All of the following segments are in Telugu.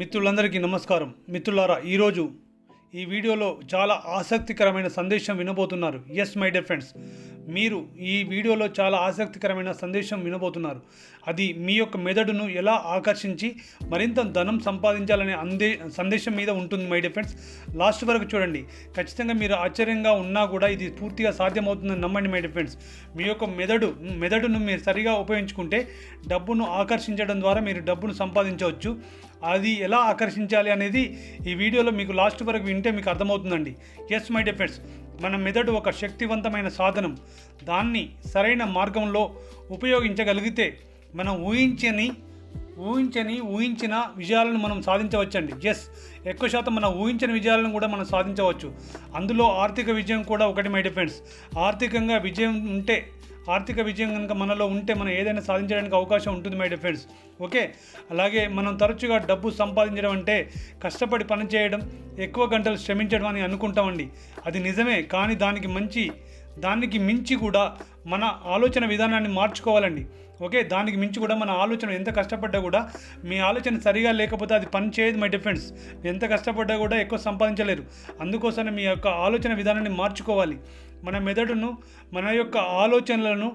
మిత్రులందరికీ నమస్కారం. మిత్రులారా ఈరోజు ఈ వీడియోలో చాలా ఆసక్తికరమైన సందేశం వినబోతున్నారు. ఎస్ మై డియర్ ఫ్రెండ్స్ మీరు ఈ వీడియోలో చాలా ఆసక్తికరమైన సందేశం వినబోతున్నారు. అది మీ యొక్క మెదడును ఎలా ఆకర్షించి మరింత ధనం సంపాదించాలనే అందే సందేశం మీద ఉంటుంది మై డియర్ ఫ్రెండ్స్ లాస్ట్ వరకు చూడండి. ఖచ్చితంగా మీరు ఆశ్చర్యంగా ఉన్నా కూడా ఇది పూర్తిగా సాధ్యమవుతుందని నమ్మండి మై డియర్ ఫ్రెండ్స్ మీ యొక్క మెదడు మెదడును మీరు సరిగా ఉపయోగించుకుంటే డబ్బును ఆకర్షించడం ద్వారా మీరు డబ్బును సంపాదించవచ్చు. అది ఎలా ఆకర్షించాలి అనేది ఈ వీడియోలో మీకు లాస్ట్ వరకు వింటే మీకు అర్థమవుతుందండి. ఎస్ మై డిఫెన్స్ మన మెదడు ఒక శక్తివంతమైన సాధనం. దాన్ని సరైన మార్గంలో ఉపయోగించగలిగితే మనం ఊహించని ఊహించని ఊహించిన విజయాలను మనం సాధించవచ్చండి. ఎస్ ఎక్కువ శాతం మనం ఊహించిన విజయాలను కూడా మనం సాధించవచ్చు. అందులో ఆర్థిక విజయం కూడా ఒకటి మై డిఫెండ్స్ ఆర్థికంగా విజయం ఉంటే ఆర్థిక విజయం కనుక మనలో ఉంటే మనం ఏదైనా సాధించడానికి అవకాశం ఉంటుంది మై డిఫెండ్స్ ఓకే? అలాగే మనం తరచుగా డబ్బు సంపాదించడం అంటే కష్టపడి పనిచేయడం ఎక్కువ గంటలు శ్రమించడం అని అనుకుంటామండి. అది నిజమే కానీ దానికి మంచి దానికి మించి కూడా మన ఆలోచన విధానాన్ని మార్చుకోవాలండి. ఓకే దానికి మించి కూడా మన ఆలోచన ఎంత కష్టపడ్డా కూడా మీ ఆలోచన సరిగా లేకపోతే అది పని చేయదు మై డిఫెండ్స్ ఎంత కష్టపడ్డా కూడా ఎక్కువ సంపాదించలేరు. అందుకోసమే మీ యొక్క ఆలోచన విధానాన్ని మార్చుకోవాలి. మన మెదడును మన యొక్క ఆలోచనలను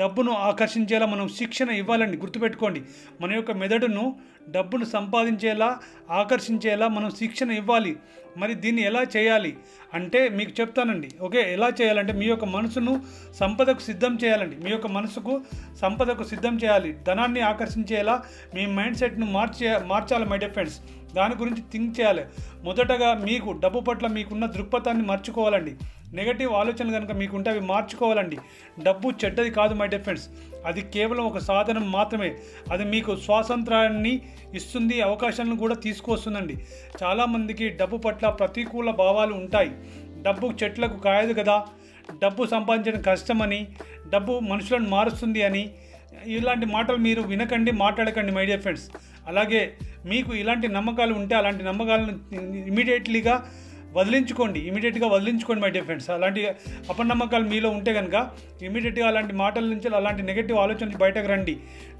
డబ్బును ఆకర్షించేలా మనం శిక్షణ ఇవ్వాలండి. గుర్తుపెట్టుకోండి. మన యొక్క మెదడును డబ్బును సంపాదించేలా ఆకర్షించేలా మనం శిక్షణ ఇవ్వాలి. మరి దీన్ని ఎలా చేయాలి? అంటే మీకు చెప్తానండి. ఓకే ఎలా చేయాలంటే మీ యొక్క మనసును సంపదకు సిద్ధం చేయాలండి. మీ యొక్క మనసుకు సంపదకు సిద్ధం చేయాలి. ధనాన్ని ఆకర్షించేలా మీ మైండ్ సెట్ను మార్చే మార్చాలి మై డియర్ ఫ్రెండ్స్. దాని గురించి థింక్ చేయాలి. మొదటగా మీకు డబ్బు పట్ల మీకున్న దృక్పథాన్ని మర్చుకోవాలండి. నెగటివ్ ఆలోచనలు కనుక మీకుంటే అవి మార్చుకోవాలండి. డబ్బు చెడ్డది కాదు మై డియర్ ఫ్రెండ్స్ అది కేవలం ఒక సాధనం మాత్రమే. అది మీకు స్వాతంత్రాన్ని ఇస్తుంది అవకాశాలను కూడా తీసుకొస్తుందండి చాలామందికి డబ్బు పట్ల ప్రతికూల భావాలు ఉంటాయి. డబ్బు చెట్లకు కాయదు కదా. డబ్బు సంపాదించడం కష్టమని డబ్బు మనుషులను మారుస్తుంది అని ఇలాంటి మాటలు మీరు వినకండి మాట్లాడకండి మై డియర్ ఫ్రెండ్స్ అలాగే మీకు ఇలాంటి నమ్మకాలు ఉంటే అలాంటి నమ్మకాలను ఇమీడియట్లీగా వదిలించుకోండి ఇమీడియట్గా వదిలించుకోండి మై డియర్ ఫ్రెండ్స్ అలాంటి అపనమ్మకాలు మీలో ఉంటే కనుక ఇమీడియట్గా అలాంటి మాటల నుంచి అలాంటి నెగటివ్ ఆలోచనలు బయటకు రండి.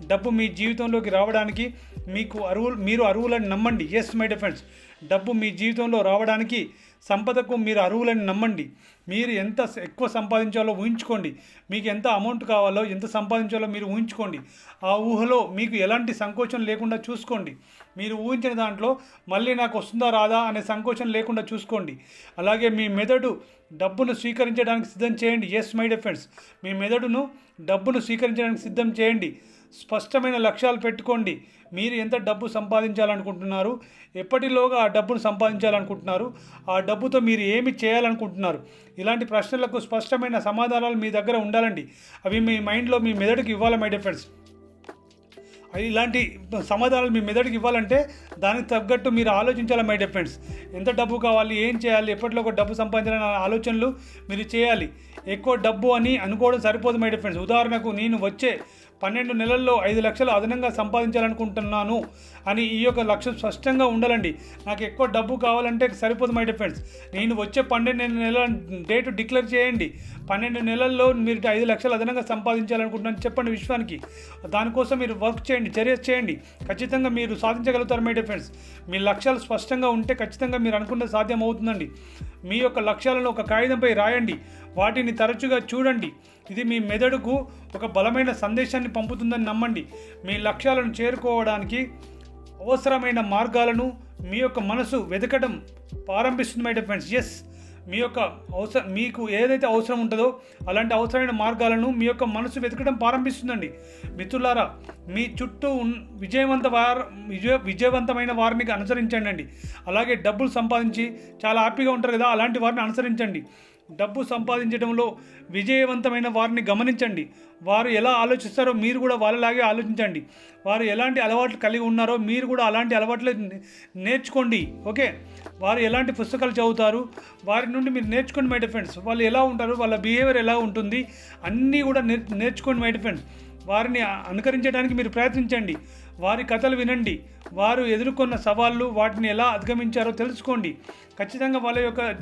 డబ్బు మీ జీవితంలోకి రావడానికి మీకు అరువులు మీరు అరువులని నమ్మండి. ఎస్ మై డియర్ ఫ్రెండ్స్ డబ్బు మీ జీవితంలో రావడానికి సంపదకు మీరు అరువులని నమ్మండి. మీరు ఎంత ఎక్కువ సంపాదించాలో ఊహించుకోండి. మీకు ఎంత అమౌంట్ కావాలో ఎంత సంపాదించాలో మీరు ఊహించుకోండి. ఆ ఊహలో మీకు ఎలాంటి సంకోచం లేకుండా చూసుకోండి. మీరు ఊహించిన దాంట్లో మళ్ళీ నాకు వస్తుందా రాదా అనే సంకోచం లేకుండా చూసుకోండి. అలాగే మీ మెదడు డబ్బును స్వీకరించడానికి సిద్ధం చేయండి. ఎస్ మై డియర్ మీ మెదడును డబ్బును స్వీకరించడానికి సిద్ధం చేయండి. స్పష్టమైన లక్ష్యాలు పెట్టుకోండి. మీరు ఎంత డబ్బు సంపాదించాలనుకుంటున్నారు? ఎప్పటిలోగా ఆ డబ్బును సంపాదించాలనుకుంటున్నారు? ఆ డబ్బుతో మీరు ఏమి చేయాలనుకుంటున్నారు? ఇలాంటి ప్రశ్నలకు స్పష్టమైన సమాధానాలు మీ దగ్గర ఉండాలండి. అవి మీ మైండ్లో మీ మెదడుకి ఇవ్వాలి మై డియర్ ఫ్రెండ్స్? ఇలాంటి సమాధానాలు మీ మెదడుకి ఇవ్వాలంటే దానికి తగ్గట్టు మీరు ఆలోచించాలి మై డియర్ ఫ్రెండ్స్? ఎంత డబ్బు కావాలి ఏం చేయాలి ఎప్పటిలో ఒక డబ్బు సంపాదించాలనే ఆలోచనలు మీరు చేయాలి. ఎక్కువ డబ్బు అని అనుకోవడం సరిపోదు మై డియర్ ఫ్రెండ్స్. ఉదాహరణకు నేను వచ్చే పన్నెండు నెలల్లో ఐదు లక్షలు అదనంగా సంపాదించాలనుకుంటున్నాను అని ఈ యొక్క లక్ష్యం స్పష్టంగా ఉండాలండి. నాకు ఎక్కువ డబ్బు కావాలంటే సరిపోదు మై డిఫెండ్స్ నేను వచ్చే పన్నెండు నెలల డేట్ డిక్లేర్ చేయండి. పన్నెండు నెలల్లో మీరు ఐదు లక్షలు అదనంగా సంపాదించాలనుకుంటున్నాను చెప్పండి విశ్వానికి. దానికోసం మీరు వర్క్ చేయండి చర్య చేయండి. ఖచ్చితంగా మీరు సాధించగలుగుతారు మై డిఫెండ్స్ మీ లక్ష్యాలు స్పష్టంగా ఉంటే ఖచ్చితంగా మీరు అనుకున్న సాధ్యం అవుతుందండి మీ యొక్క లక్ష్యాలను ఒక కాగితంపై రాయండి. వాటిని తరచుగా చూడండి. ఇది మీ మెదడుకు ఒక బలమైన సందేశాన్ని పంపుతుందని నమ్మండి. మీ లక్ష్యాలను చేరుకోవడానికి అవసరమైన మార్గాలను మీ యొక్క మనసు వెతకడం ప్రారంభిస్తుంది మై ఫ్రెండ్స్ ఎస్ మీ యొక్క అవసరం మీకు ఏదైతే అవసరం ఉంటుందో అలాంటి అవసరమైన మార్గాలను మీ యొక్క మనసు వెతకడం ప్రారంభిస్తుందండి. మిత్రులారా మీ చుట్టూ ఉన్ విజయవంత వార విజయ విజయవంతమైన వారిని అనుసరించండి అలాగే డబ్బులు సంపాదించి చాలా హ్యాపీగా ఉంటారు కదా అలాంటి వారిని అనుసరించండి. డబ్బు సంపాదించడంలో విజయవంతమైన వారిని గమనించండి. వారు ఎలా ఆలోచిస్తారో మీరు కూడా వాళ్ళలాగే ఆలోచించండి. వారు ఎలాంటి అలవాట్లు కలిగి ఉన్నారో మీరు కూడా అలాంటి అలవాట్లు నేర్చుకోండి. ఓకే? వారు ఎలాంటి పుస్తకాలు చదువుతారు? వారి నుండి మీరు నేర్చుకోండి మై ఫ్రెండ్స్ వాళ్ళు ఎలా ఉంటారు? వాళ్ళ బిహేవియర్ ఎలా ఉంటుంది? అన్నీ కూడా నేర్ నేర్చుకోండి మై ఫ్రెండ్స్ వారిని అనుకరించడానికి మీరు ప్రయత్నించండి. వారి కథలు వినండి. వారు ఎదుర్కొన్న సవాళ్ళు వాటిని ఎలా అధిగమించారో తెలుసుకోండి. ఖచ్చితంగా వాళ్ళ యొక్క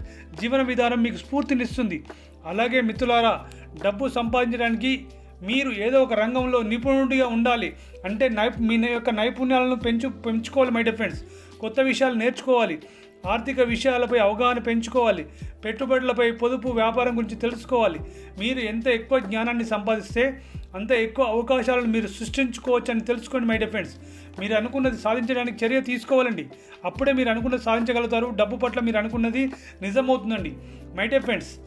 జీవన విధానం మీకు స్ఫూర్తినిస్తుంది. అలాగే మిత్రులారా డబ్బు సంపాదించడానికి మీరు ఏదో ఒక రంగంలో నిపుణుడిగా ఉండాలి. అంటే నై మీ యొక్క నైపుణ్యాలను పెంచు పెంచుకోవాలి మై డియర్ ఫ్రెండ్స్ కొత్త విషయాలు నేర్చుకోవాలి. ఆర్థిక విషయాలపై అవగాహన పెంచుకోవాలి. పెట్టుబడులపై పొదుపు వ్యాపారం గురించి తెలుసుకోవాలి. మీరు ఎంత ఎక్కువ జ్ఞానాన్ని సంపాదిస్తే అంత ఎక్కువ అవకాశాలను మీరు సృష్టించుకోవచ్చు అని తెలుసుకోండి మై డియర్ ఫ్రెండ్స్ మీరు అనుకున్నది సాధించడానికి చర్య తీసుకోవాలండి. అప్పుడే మీరు అనుకున్నది సాధించగలుగుతారు. డబ్బు పట్ల మీరు అనుకున్నది నిజమవుతుందండి. మై డియర్ ఫ్రెండ్స్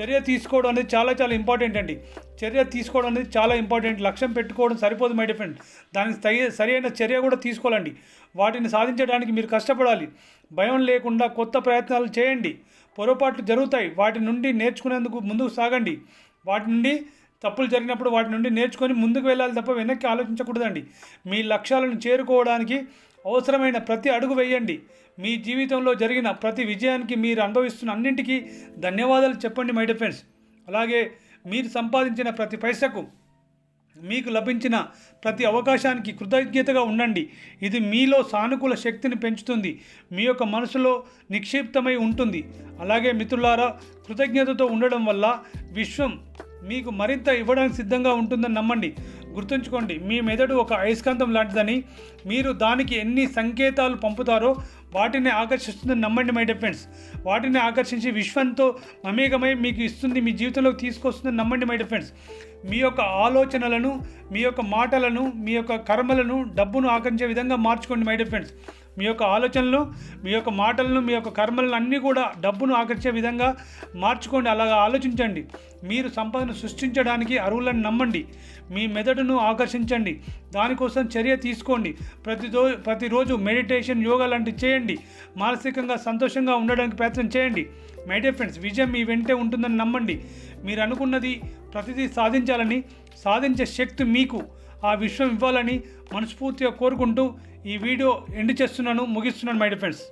చర్య తీసుకోవడం అనేది చాలా చాలా ఇంపార్టెంట్ అండి. చర్య తీసుకోవడం అనేది చాలా ఇంపార్టెంట్ లక్ష్యం పెట్టుకోవడం సరిపోదు మై డిఫరెంట్ దానికి తగి సరైన చర్య కూడా తీసుకోవాలండి. వాటిని సాధించడానికి మీరు కష్టపడాలి. భయం లేకుండా కొత్త ప్రయత్నాలు చేయండి. పొరపాట్లు జరుగుతాయి. వాటి నుండి నేర్చుకునేందుకు ముందుకు సాగండి. వాటి నుండి తప్పులు జరిగినప్పుడు వాటి నుండి నేర్చుకొని ముందుకు వెళ్ళాలి తప్ప వెనక్కి ఆలోచించకూడదండి. మీ లక్ష్యాలను చేరుకోవడానికి అవసరమైన ప్రతి అడుగు వేయండి. మీ జీవితంలో జరిగిన ప్రతి విజయానికి మీరు అనుభవిస్తున్న అన్నింటికీ ధన్యవాదాలు చెప్పండి మై డిఫెన్స్ అలాగే మీరు సంపాదించిన ప్రతి పైసకు మీకు లభించిన ప్రతి అవకాశానికి కృతజ్ఞతగా ఉండండి. ఇది మీలో సానుకూల శక్తిని పెంచుతుంది. మీ యొక్క మనసులో నిక్షిప్తమై ఉంటుంది. అలాగే మిత్రులారా కృతజ్ఞతతో ఉండడం వల్ల విశ్వం మీకు మరింత ఇవ్వడానికి సిద్ధంగా ఉంటుందని నమ్మండి. గుర్తుంచుకోండి మీ మెదడు ఒక అయస్కాంతం లాంటిదని. మీరు దానికి ఎన్ని సంకేతాలు పంపుతారో వాటిని ఆకర్షిస్తుందని నమ్మండి మై డిఫెండ్స్ వాటిని ఆకర్షించి విశ్వంతో మమేకమై మీకు ఇస్తుంది మీ జీవితంలోకి తీసుకొస్తుందని నమ్మండి మై డిఫెండ్స్ మీ యొక్క ఆలోచనలను మీ యొక్క మాటలను మీ యొక్క కర్మలను డబ్బును ఆకర్షించే విధంగా మార్చుకోండి మై డిఫెండ్స్ మీ యొక్క ఆలోచనలు మీ యొక్క మాటలను మీ యొక్క కర్మలను అన్నీ కూడా డబ్బును ఆకర్షించే విధంగా మార్చుకోండి. అలాగా ఆలోచించండి. మీరు సంపదను సృష్టించడానికి అరువులను నమ్మండి. మీ మెదడును ఆకర్షించండి. దానికోసం చర్య తీసుకోండి. ప్రతిరో ప్రతిరోజు మెడిటేషన్ యోగా లాంటివి చేయండి. మానసికంగా సంతోషంగా ఉండడానికి ప్రయత్నం చేయండి. మై డియర్ ఫ్రెండ్స్ విజయం మీ వెంటే ఉంటుందని నమ్మండి. మీరు అనుకున్నది ప్రతిదీ సాధించాలని సాధించే శక్తి మీకు ఆ విశ్వం ఇవ్వాలని మనస్ఫూర్తిగా కోరుకుంటూ ఈ వీడియో ఎండ్ చేస్తున్నాను ముగిస్తున్నాను మై డిఫెండ్స్